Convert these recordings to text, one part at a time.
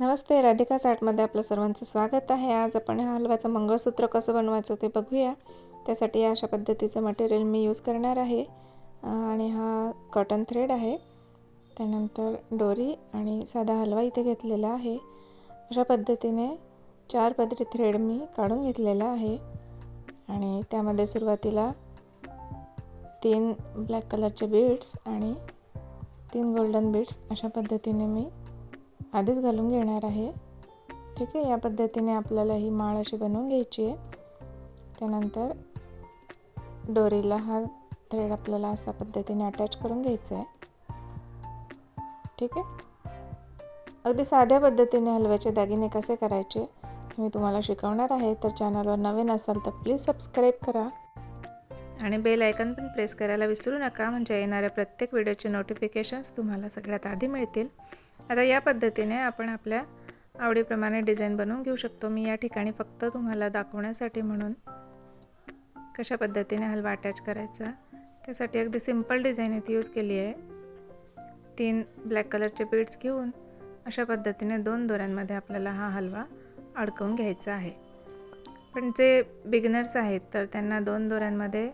नमस्ते राधिका चाटमध्ये आपलं सर्वांचं स्वागत आहे. आज आपण ह्या हलव्याचं मंगळसूत्र कसं बनवायचं ते बघूया. त्यासाठी अशा पद्धतीचं मटेरियल मी यूज करणार आहे. आणि हा कॉटन थ्रेड आहे. त्यानंतर डोरी आणि साधा हलवा इथे घेतलेला आहे. अशा पद्धतीने चार पदरी थ्रेड मी काढून घेतलेला आहे. आणि त्यामध्ये सुरुवातीला तीन ब्लॅक कलरचे बीड्स आणि तीन गोल्डन बीड्स अशा पद्धतीने मी आधीच घालून घेणार आहे. ठीक आहे या पद्धतीने आपल्याला ही माळ अशी बनवून घ्यायची आहे. त्यानंतर दोरीला हा थ्रेड आपल्याला अशा पद्धतीने अटॅच करून घ्यायचा आहे. ठीक आहे? अगदी साध्या पद्धतीने हलव्याचे दागिने कसे करायचे हे मी तुम्हाला शिकवणार आहे. तर चॅनलवर नवीन असाल तर प्लीज सबस्क्राईब करा. आणि बेल आयकन पण प्रेस करायला विसरू नका. म्हणजे येणाऱ्या प्रत्येक व्हिडिओचे नोटिफिकेशन्स तुम्हाला सगळ्यात आधी मिळतील. आता या पद्धतीने आपण आपल्या आवडीप्रमाणे डिझाईन बनवून घेऊ शकतो. मी या ठिकाणी फक्त तुम्हाला दाखवण्यासाठी म्हणून कशा पद्धतीने हलवा अटॅच करायचा त्यासाठी अगदी सिंपल डिझाईन इथे यूज केली आहे. तीन ब्लॅक कलरचे बीड्स घेऊन अशा पद्धतीने दोन दोऱ्यांमध्ये आपल्याला हा हलवा अडकवून घ्यायचा आहे. पण जे बिगिनर्स आहेत तर त्यांना दोन दोऱ्यांमध्ये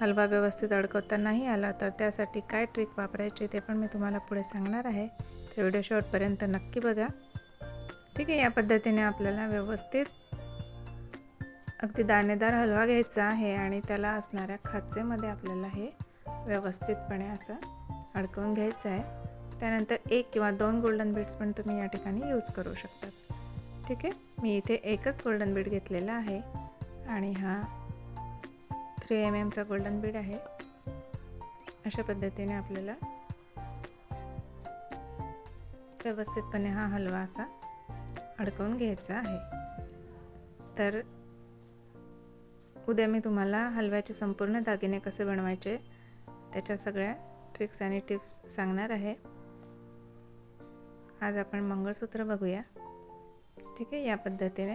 हलवा व्यवस्थित अडकवता नाही आला तर त्यासाठी काय ट्रिक वापरायची ते पण मी तुम्हाला पुढे सांगणार आहे. तर व्हिडिओ शॉर्टपर्यंत नक्की बघा. ठीक आहे या पद्धतीने आपल्याला व्यवस्थित अगदी दाणेदार हलवा घ्यायचा आहे आणि त्याला असणाऱ्या खाचेमध्ये आपल्याला हे व्यवस्थितपणे असं अडकवून घ्यायचं आहे. त्यानंतर एक किंवा दोन गोल्डन बीड्स पण तुम्ही या ठिकाणी यूज करू शकतात. ठीक आहे मी इथे एकच गोल्डन बीड घेतलेला आहे आणि हा थ्री एम एमचा गोल्डन बीड आहे. अशा पद्धतीने आपल्याला व्यवस्थितपणे हा हलवा असा अडकवून घ्यायचा आहे. तर उद्या मी तुम्हाला हलव्याचे संपूर्ण दागिने कसे बनवायचे त्याच्या सगळ्या ट्रिक्स आणि टिप्स सांगणार आहे. आज आपण मंगळसूत्र बघूया. ठीक आहे? या पद्धतीने.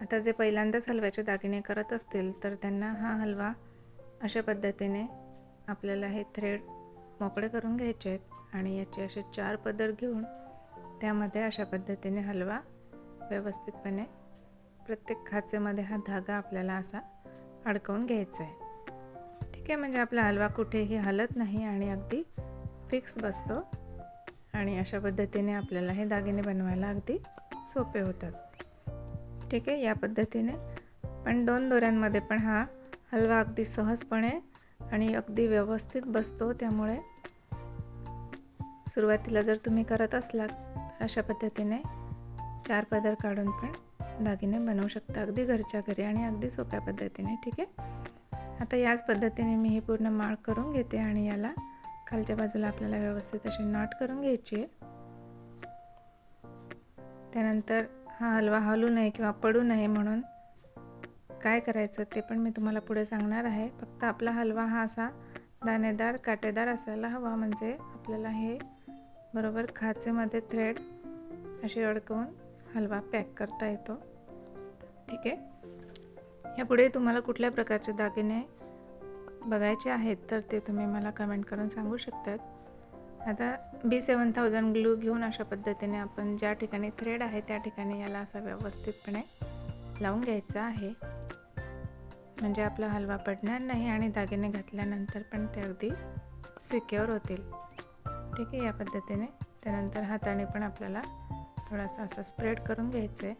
आता जे पहिल्यांदाच हलव्याचे दागिने करत असतील तर त्यांना हा हलवा अशा पद्धतीने आपल्याला हे थ्रेड मोकळे करून घ्यायचे आहेत. आणि याचे असे चार पदर घेऊन त्यामध्ये अशा पद्धतीने हलवा व्यवस्थितपणे प्रत्येक खाचेमध्ये हा धागा आपल्याला असा अडकवून घ्यायचा आहे. ठीक आहे म्हणजे आपला हलवा कुठेही हलत नाही आणि अगदी फिक्स बसतो आणि अशा पद्धतीने आपल्याला हे दागिने बनवायला अगदी सोपे होतात. ठीक आहे या पद्धतीने पण दोन दोऱ्यांमध्ये पण हा हलवा अगदी सहजपणे आणि अगदी व्यवस्थित बसतो त्यामुळे सुरुवातीला जर तुम्ही करत असलात तर अशा पद्धतीने चार पदर काढून पण दागिने बनवू शकता. अगदी घरच्या घरी आणि अगदी सोप्या पद्धतीने ठीक आहे? आता याच पद्धतीने मी ही पूर्ण माळ करून घेते आणि याला खालच्या बाजूला आपल्याला व्यवस्थित अशी नॉट करून घ्यायची आहे. त्यानंतर हा हलवा हलू नये किंवा पडू नये म्हणून काय करायचं ते पण मी तुम्हाला पुढे सांगणार आहे. फक्त आपला हलवा हा असा दाणेदार काटेदार असायला हवा. म्हणजे आपल्याला हे बरोबर खाचेमध्ये थ्रेड अशी अडकवून हलवा पॅक करता येतो. ठीक आहे? यापुढे तुम्हाला कुठल्या प्रकारचे दागिने बघायचे आहेत तर ते तुम्ही मला कमेंट करून सांगू शकतात. आता बी सेवन थाउजंड ग्लू घेऊन अशा पद्धतीने आपण ज्या ठिकाणी थ्रेड आहे त्या ठिकाणी याला असा व्यवस्थितपणे लावून घ्यायचा आहे. म्हणजे आपला हलवा पडणार नाही आणि दागिने घातल्यानंतर पण ते अगदी सिक्युअर होतील. ठीक आहे या पद्धतीने त्यानंतर हाताने पण आपल्याला थोडासा असा स्प्रेड करून घ्यायचं आहे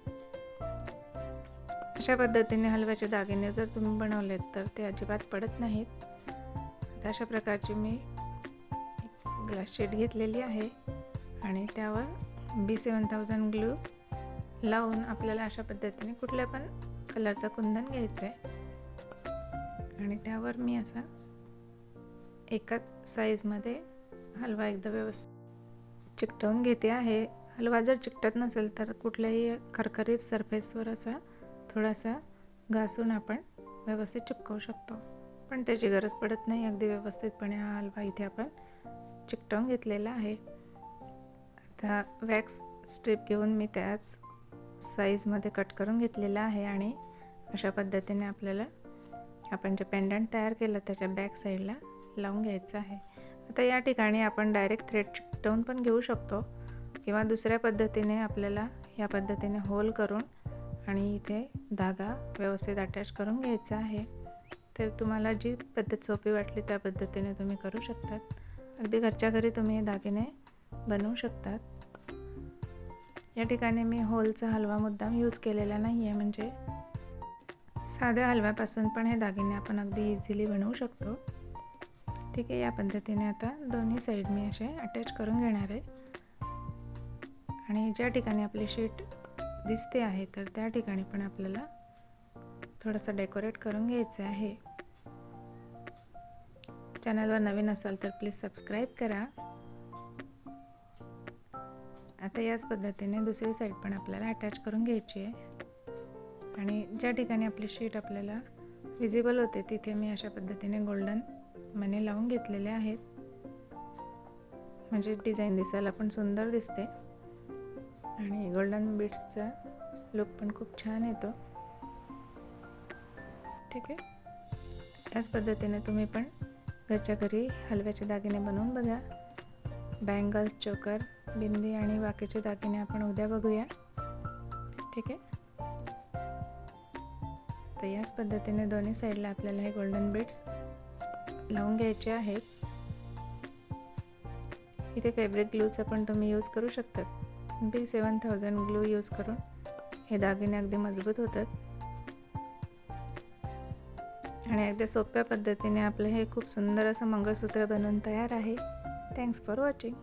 अशा पद्धतीने हलव्याचे दागिने जर तुम्ही बनवलेत तर ते अजिबात पडत नाहीत. आता अशा प्रकारची मी ग्लास शीट घेतलेली आहे आणि त्यावर बी सेवन थाउजंड ग्लू लावून आपल्याला अशा पद्धतीने कुठल्या पण कलरचं कुंदन घ्यायचं आहे आणि त्यावर मी असा एकाच साईजमध्ये हलवा एकदा व्यवस्थित चिकटवून घेते आहे. हलवा जर चिकटत नसेल तर कुठल्याही खरखरीत सरफेसवर असा थोडासा घासून आपण व्यवस्थित चिपकवू शकतो. पण त्याची गरज पडत नाही. अगदी व्यवस्थितपणे हा हलवा इथे आपण चिकटवून घेतलेला आहे. आता वॅक्स स्ट्रीप घेऊन मी त्याच साईजमध्ये कट करून घेतलेला आहे आणि अशा पद्धतीने आपल्याला आपण जे पेंडंट तयार केलं त्याच्या बॅक साईडला लावून घ्यायचं आहे. आता या ठिकाणी आपण डायरेक्ट थ्रेड चिकटवून पण घेऊ शकतो. किंवा दुसऱ्या पद्धतीने आपल्याला या पद्धतीने होल करून आणि इथे धागा व्यवस्थित अटॅच करून घ्यायचा आहे. तर तुम्हाला जी पद्धत सोपी वाटली त्या पद्धतीने तुम्ही करू शकतात. अगदी घरच्या घरी तुम्ही हे दागिने बनवू शकतात. या ठिकाणी मी होलचा हलवा मुद्दाम यूज केलेला नाही आहे म्हणजे साध्या हलव्यापासून पण हे दागिने आपण अगदी इझिली बनवू शकतो. ठीक आहे या पद्धतीने आता दोन्ही साईड मी असे अटॅच करून घेणार आहे. आणि ज्या ठिकाणी आपली शीट दिसते आहे तर त्या ठिकाणी पण आपल्याला थोडंसं डेकोरेट करून घ्यायचं आहे. चॅनलवर नवीन असाल तर प्लीज सबस्क्राईब करा. आता याच पद्धतीने दुसरी साईड पण आपल्याला अटॅच करून घ्यायची आहे. आणि ज्या ठिकाणी आपली शीट आपल्याला विजिबल होते तिथे मी अशा पद्धतीने गोल्डन मने लावून घेतलेले आहेत. म्हणजे डिझाईन दिसायला पण सुंदर दिसते. आणि गोल्डन बीट्सचा लुक पण खूप छान येतो. ठीक आहे. याच पद्धतीने तुम्ही पण घरच्या घरी हलव्याचे दागिने बनवून बघा. बँगल्स चोकर बिंदी आणि बाकीचे दागिने आपण उद्या बघूया. ठीक आहे. तर याच पद्धतीने दोन्ही साईडला आपल्याला हे गोल्डन बीट्स लावून घ्यायचे आहेत. इथे फॅब्रिक ग्लूचा पण तुम्ही यूज करू शकतात. B seven thousand glue use करून हे दागिने अगदी मजबूत होतात. आणि अगदी सोप्या पद्धतीने आपलं हे खूप सुंदर असं मंगळसूत्र बनवून तयार आहे. Thanks for watching